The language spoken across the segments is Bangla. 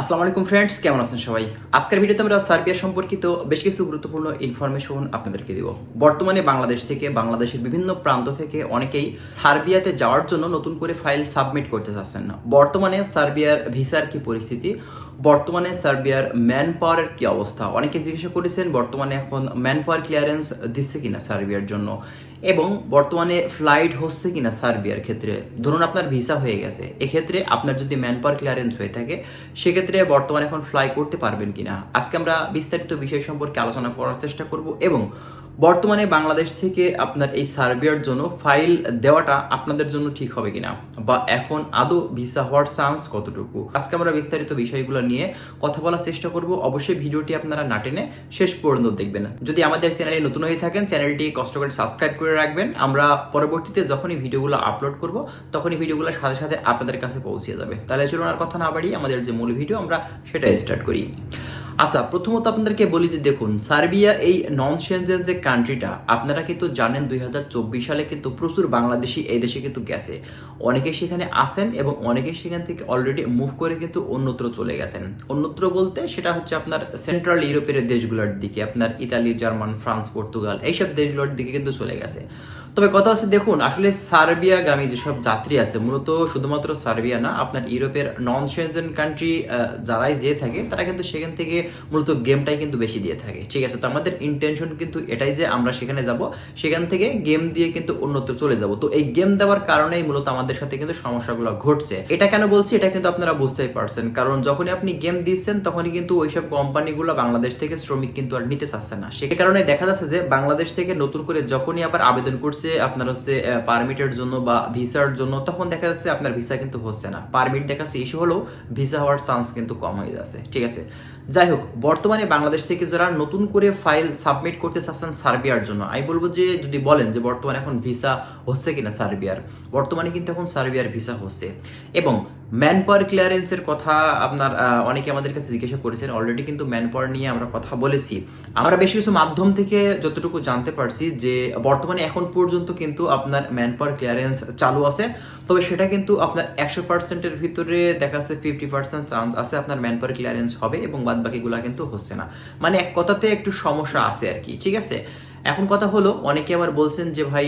আসসালামু আলাইকুম ফ্রেন্ডস কেমন আছেন সবাই? আজকের ভিডিওতে আমরা সার্বিয়া সম্পর্কিত বেশ কিছু গুরুত্বপূর্ণ ইনফরমেশন আপনাদেরকে দিব। বর্তমানে বাংলাদেশ থেকে বাংলাদেশের বিভিন্ন প্রান্ত থেকে অনেকেই সার্বিয়াতে যাওয়ার জন্য নতুন করে ফাইল সাবমিট করতে চাচ্ছেন না। বর্তমানে সার্বিয়ার ভিসার কি পরিস্থিতি? বর্তমানে সার্বিয়ার ম্যান পাওয়ারের কি অবস্থা? অনেকে জিজ্ঞাসা করেছেন, বর্তমানে এখন ম্যান পাওয়ার ক্লিয়ারেন্স দিচ্ছে কিনা সার্বিয়ার জন্য? এবং বর্তমানে ফ্লাইট হচ্ছে কিনা সার্বিয়ার ক্ষেত্রে, ধরুন আপনার ভিসা হয়ে গেছে, এক্ষেত্রে আপনার যদি ম্যান পাওয়ার ক্লিয়ারেন্স হয়ে থাকে, সেক্ষেত্রে বর্তমানে এখন ফ্লাই করতে পারবেন কিনা? আজকে আমরা বিস্তারিত বিষয় সম্পর্কে আলোচনা করার চেষ্টা করব এবং বর্তমানে বাংলাদেশ থেকে আপনার এই সার্বিয়ার জন্য ফাইল দেওয়াটা আপনাদের জন্য ঠিক হবে কিনা? বা এখন আদৌ ভিসা হওয়ার চান্স কতটুকু? আজকে আমরা বিস্তারিত বিষয়গুলো নিয়ে কথা বলার চেষ্টা করব। অবশ্যই ভিডিওটি আপনারা না টেনে শেষ পর্যন্ত দেখবেন। যদি আমাদের চ্যানেলে নতুন হয়ে থাকেন, চ্যানেলটি কষ্ট করে সাবস্ক্রাইব করে রাখবেন। আমরা পরবর্তীতে যখনই ভিডিওগুলো আপলোড করব, তখনই ভিডিওগুলো সাথে সাথে আপনাদের কাছে পৌঁছে যাবে। তাহলে চলুন আর কথা না বাড়িয়ে আমাদের যে মূল ভিডিও, আমরা সেটা স্টার্ট করি। আচ্ছা প্রথমত আপনাদেরকে বলি যে দেখুন, সার্বিয়া এই নন সেনজেন যে কান্ট্রিটা আপনারা কিন্তু জানেন দুই হাজার চব্বিশ সালে কিন্তু প্রচুর বাংলাদেশি এই দেশে কিন্তু গেছে। অনেকে সেখানে আসেন এবং অনেকে সেখান থেকে অলরেডি মুভ করে কিন্তু অন্যত্র চলে গেছেন। অন্যত্র বলতে সেটা হচ্ছে আপনার সেন্ট্রাল ইউরোপের দেশগুলোর দিকে, আপনার ইতালি, জার্মান, ফ্রান্স, পর্তুগাল, এইসব দেশগুলোর দিকে কিন্তু চলে গেছে। তবে কথা হচ্ছে, দেখুন, আসলে সার্বিয়াগামী যেসব যাত্রী আছে, মূলত শুধুমাত্র সার্বিয়া না, আপনার ইউরোপের নন সেনজেন কান্ট্রি যারাই যেয়ে থাকে, তারা কিন্তু সেখান থেকে মূলত গেমটাই কিন্তু বেশি দিয়ে থাকে। ঠিক আছে, তো আমাদের ইন্টেনশন কিন্তু এটাই যে আমরা সেখানে যাব, সেখান থেকে গেম দিয়ে কিন্তু অন্যত্র চলে যাব। তো এই গেম দেওয়ার কারণেই মূলত আমাদের সাথে কিন্তু সমস্যাগুলো ঘটছে। এটা কেন বলছি, এটা কিন্তু আপনারা বুঝতেই পারছেন। কারণ যখনই আপনি গেম দিচ্ছেন, তখনই কিন্তু ওইসব কোম্পানিগুলো বাংলাদেশ থেকে শ্রমিক কিন্তু আর নিতে চাচ্ছে না। সে কারণে দেখা যাচ্ছে যে বাংলাদেশ থেকে নতুন করে যখনই আবার আবেদন করছে আপনার হচ্ছে পারমিটের জন্য বা ভিসার জন্য, তখন দেখা যাচ্ছে আপনার ভিসা কিন্তু হচ্ছে না। পারমিট দেখা যাচ্ছে ইস্যু হলেও ভিসা হওয়ার চান্স কিন্তু কম হয়ে যাচ্ছে। ঠিক আছে? যাই হোক, বর্তমানে বাংলাদেশ থেকে যারা নতুন করে ফাইল সাবমিট করতে চাচ্ছেন সার্বিয়ার জন্য, আমি বলব যে, যদি বলেন যে বর্তমানে এখন ভিসা হচ্ছে কিনা সার্বিয়ার, বর্তমানে কিন্তু এখন সার্বিয়ার ভিসা হচ্ছে। এবং ম্যান পাওয়ার ক্লিয়ারেন্সের কথা আপনার অনেকে আমাদের কাছে জিজ্ঞাসা করেছেন। অলরেডি কিন্তু ম্যান পাওয়ার নিয়ে আমরা কথা বলেছি। আমরা বেশ কিছু মাধ্যম থেকে যতটুকু জানতে পারছি যে, বর্তমানে এখন পর্যন্ত কিন্তু আপনার ম্যান পাওয়ার ক্লিয়ারেন্স চালু আছে। তবে সেটা কিন্তু আপনার একশো পার্সেন্টের ভিতরে দেখা যাচ্ছে ফিফটি পার্সেন্ট চান্স আছে আপনার ম্যান পাওয়ার ক্লিয়ারেন্স হবে এবং বাদ বাকিগুলো কিন্তু হচ্ছে না। মানে এক কথাতে একটু সমস্যা আছে আর কি, ঠিক আছে? এখন কথা হলো, অনেকে আবার বলছেন যে ভাই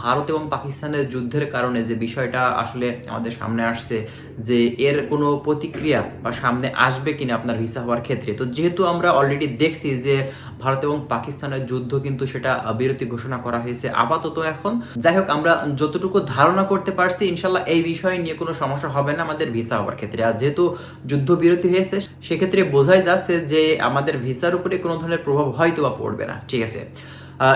ভারত এবং পাকিস্তানের যুদ্ধের কারণে যে বিষয়টা আসলে আমাদের সামনে আসছে, যে এর কোনো প্রতিক্রিয়া বা সামনে আসবে কিনা আপনার ভিসা হওয়ার ক্ষেত্রে। তো যেহেতু আমরা অলরেডি দেখছি যে ভারত এবং পাকিস্তানের যুদ্ধ কিন্তু সেটা বিরতি ঘোষণা করা হয়েছে আপাতত এখন। যাই হোক, আমরা যতটুকু ধারণা করতে পারছি ইনশাল্লাহ এই বিষয় নিয়ে কোনো সমস্যা হবে না আমাদের ভিসা হওয়ার ক্ষেত্রে। আর যেহেতু যুদ্ধ বিরতি হয়েছে, সেক্ষেত্রে বোঝাই যাচ্ছে যে আমাদের ভিসার উপরে কোনো ধরনের প্রভাব হয়তো বা পড়বে না। ঠিক আছে?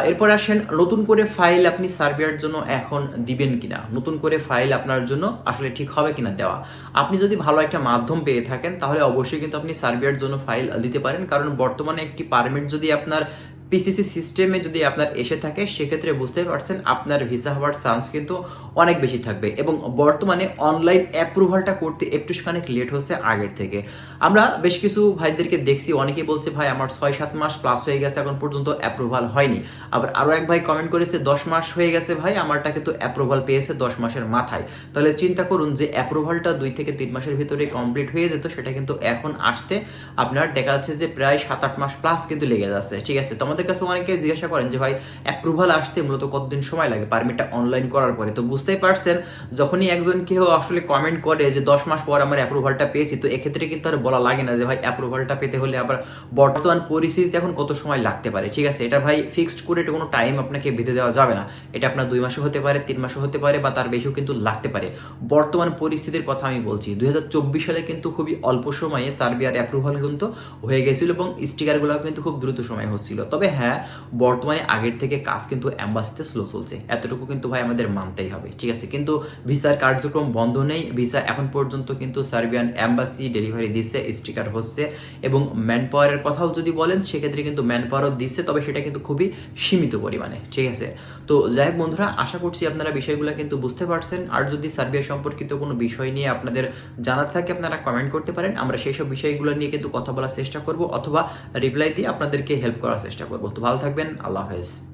এরপর আসেন, নতুন করে ফাইল আপনি সার্বিয়ার জন্য এখন দিবেন কিনা? নতুন করে ফাইল আপনার জন্য আসলে ঠিক হবে কিনা দেওয়া? আপনি যদি ভালো একটা মাধ্যম পেয়ে থাকেন, তাহলে অবশ্যই কিন্তু আপনি সার্বিয়ার জন্য ফাইল দিতে পারেন। কারণ বর্তমানে একটি পারমিট যদি আপনার পিসিসি সিস্টেমে যদি আপনার এসে থাকে, সেক্ষেত্রে বুঝতে পারছেন আপনার ভিসা হওয়ার চান্স কিন্তু অনেক বেশি থাকবে এবং বর্তমানে অনলাইন অ্যাপ্রুভালটা করতে একটু খানিক লেট হচ্ছে আগের থেকে। আমরা বেশ কিছু ভাইদেরকে দেখছি, অনেকেই বলছে, ভাই, আমার ছয় সাত মাস প্লাস হয়ে গেছে, এখন পর্যন্ত অ্যাপ্রুভাল হয়নি। আবার আরও এক ভাই কমেন্ট করেছে, দশ মাস হয়ে গেছে ভাই, আমারটা কিন্তু অ্যাপ্রুভাল পেয়েছে দশ মাসের মাথায়। তাহলে চিন্তা করুন যে অ্যাপ্রুভালটা দুই থেকে তিন মাসের ভিতরে কমপ্লিট হয়ে যেত, সেটা কিন্তু এখন আসতে আপনার দেখা যাচ্ছে যে প্রায় সাত আট মাস প্লাস কিন্তু লেগে যাচ্ছে। ঠিক আছে? তোমাদের কাছে অনেকে জিজ্ঞাসা করেন যে, ভাই অ্যাপ্রুভাল আসতে মূলত কতদিন সময় লাগে? পারমিটটা অনলাইন করার পরে। তো বুঝতেই পারছেন, যখনই একজন কেউ আসলে কমেন্ট করে যে দশ মাস পর আমার অ্যাপ্রুভালটা পেয়েছি, তো এক্ষেত্রে কিন্তু আর বলা লাগে না যে ভাই অ্যাপ্রুভালটা পেতে হলে আবার বর্তমান পরিস্থিতিতে এখন কত সময় লাগতে পারে। ঠিক আছে, এটা ভাই ফিক্সড করে এটা কোনো টাইম আপনাকে বেঁধে দেওয়া যাবে না। এটা আপনার দুই মাসে হতে পারে, তিন মাসে হতে পারে বা তার বেশিও কিন্তু লাগতে পারে। বর্তমান পরিস্থিতির কথা আমি বলছি, দুই হাজার চব্বিশ সালে কিন্তু খুবই অল্প সময়ে সার্বিয়ার অ্যাপ্রুভাল কিন্তু হয়ে গেছিল এবং স্টিকারগুলো কিন্তু খুব দ্রুত সময় হচ্ছিল। তবে হ্যাঁ বর্তমানে আগের থেকে কাজ কিন্তু অ্যাম্বাসিতে স্লো চলছে। এতটুকু কিন্তু ভাই আমাদের মানতেই হবে। ঠিক আছে, কিন্তু ভিসার কার্যক্রম বন্ধ নেই। ভিসা এখন পর্যন্ত কিন্তু সার্বিয়ান অ্যাম্বাসি ডেলিভারি দিচ্ছে স্টিকার হচ্ছে এবং ম্যান পাওয়ারের কথাও যদি বলেন, সেক্ষেত্রে কিন্তু ম্যান পাওয়ারও দিচ্ছে, তবে সেটা কিন্তু খুবই সীমিত পরিমাণে, ঠিক আছে? তো যাই হোক বন্ধুরা, আশা করছি আপনারা বিষয়গুলো কিন্তু বুঝতে পারছেন। আর যদি সার্বিয়া সম্পর্কিত কোনো বিষয় নিয়ে আপনাদের জানার থাকে, আপনারা কমেন্ট করতে পারেন। আমরা সেই সব বিষয়গুলো নিয়ে কিন্তু কথা বলার চেষ্টা করব, অথবা রিপ্লাই দিয়ে আপনাদেরকে হেল্প করার চেষ্টা করব। তো ভালো থাকবেন, আল্লাহ হাফেজ।